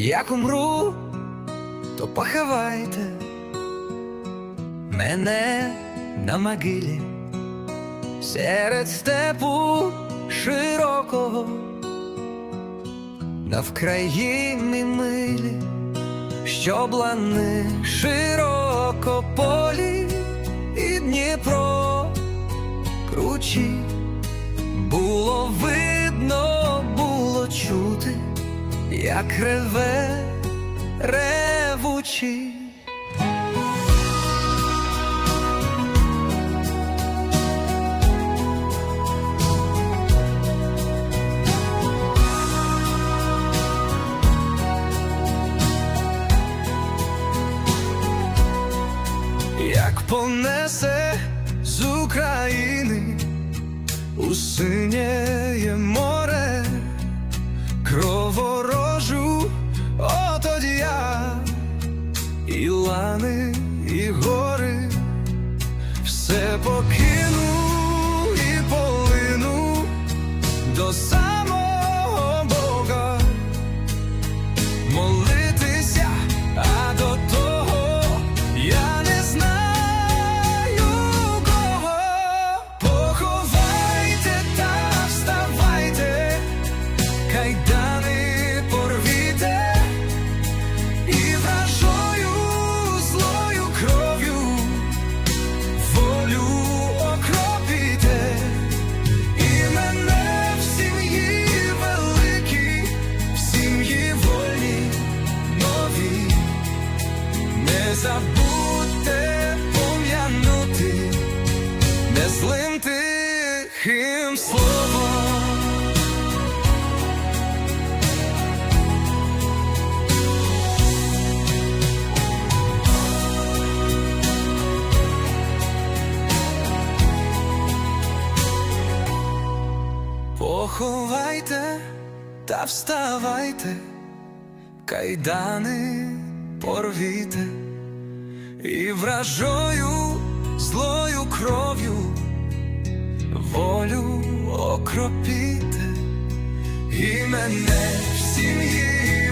Як умру, то поховайте мене на могилі серед степу широкого, навкраїни милі, що блани широко полі і Дніпро кручі. Було видно, було чути, як реве ревучий. Як понесе з України у забудьте пом'янути незлим тихим словом. Поховайте та вставайте, кайдани порвіте, і вражою злою кров'ю волю окропіте, і мене в сім'ї